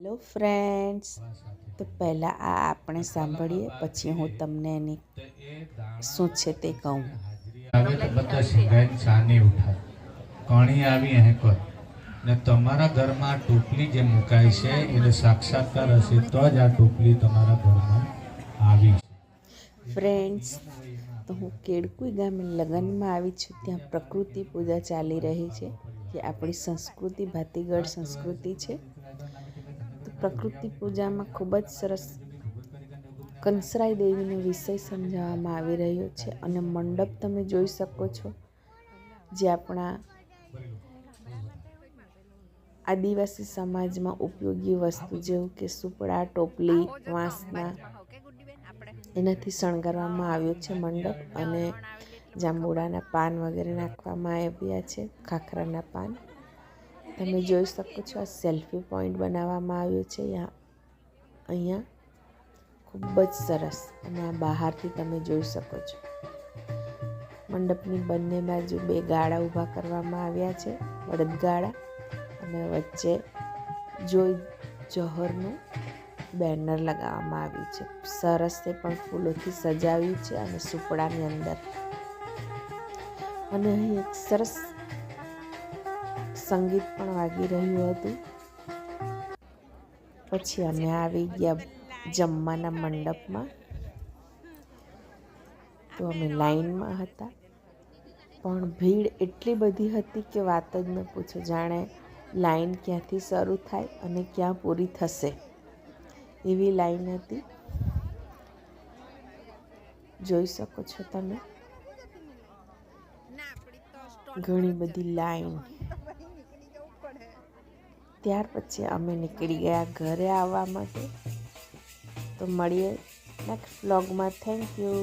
Hello friends તો પહેલાં આ આપણે સાંભળીએ પછી હું તમને એની શું છે તે કહું. આવે તો બધા સિંગાઈને ચાની ઉઠાય કણી આવી અહીં કર ને તમારા ઘરમાં ટોપલી જે મુકાય છે એટલે સાક્ષાત્કાર હશે તો જ આ ટોપલી તમારા ઘરમાં આવી ફ્રેન્ડ્સ તો હું કેળકુઈ ગામે લગ્નમાં આવી છું ત્યાં પ્રકૃતિ પૂજા ચાલી રહી છે જે આપણી સંસ્કૃતિ ભાતીગઢ સંસ્કૃતિ છે. પ્રકૃતિ પૂજામાં ખૂબ જ સરસ કંસરાઈ દેવીનો વિષય સમજાવવામાં આવી રહ્યો છે અને મંડપ તમે જોઈ શકો છો જે આપણા આદિવાસી સમાજમાં ઉપયોગી વસ્તુ જેવું કે સુપડા, ટોપલી, વાંસના એનાથી શણગારવામાં આવ્યો છે મંડપ અને જાંબુડાના પાન વગેરે નાખવામાં આવ્યા છે, ખાખરાના પાન. તમે જોઈ શકો છો આ સેલ્ફી પોઈન્ટ બનાવવામાં આવ્યો છે અહીંયા. ખૂબ જ સરસ. અને આ બહારથી તમે જોઈ શકો છો. મંડપની બંને બાજુ બે ગાળા ઊભા કરવામાં આવ્યા છે. બળદગાળા અને વચ્ચે જોઈ જોહરનું બેનર લગાવવામાં આવ્યું છે. સરસ તે પણ ફૂલોથી સજાવ્યું છે અને સુપડાની અંદર. અને અહીં એક સરસ સંગીત પણ વાગી રહ્યું હતું. પછી અમે આવી ગયા જમવાના મંડપમાં. તો અમે લાઈનમાં હતા. પણ ભીડ એટલી બધી હતી કે વાત જ ન પૂછો. જાણે લાઈન ક્યાંથી શરૂ થાય અને ક્યાં પૂરી થશે. એવી લાઈન હતી. જોઈ શકો છો તમે. ઘણી બધી લાઈન ત્યાર પછી અમે નીકળી ગયા ઘરે આવવા માટે. તો મળીએ નેક્સ્ટ વ્લોગમાં થેન્ક યુ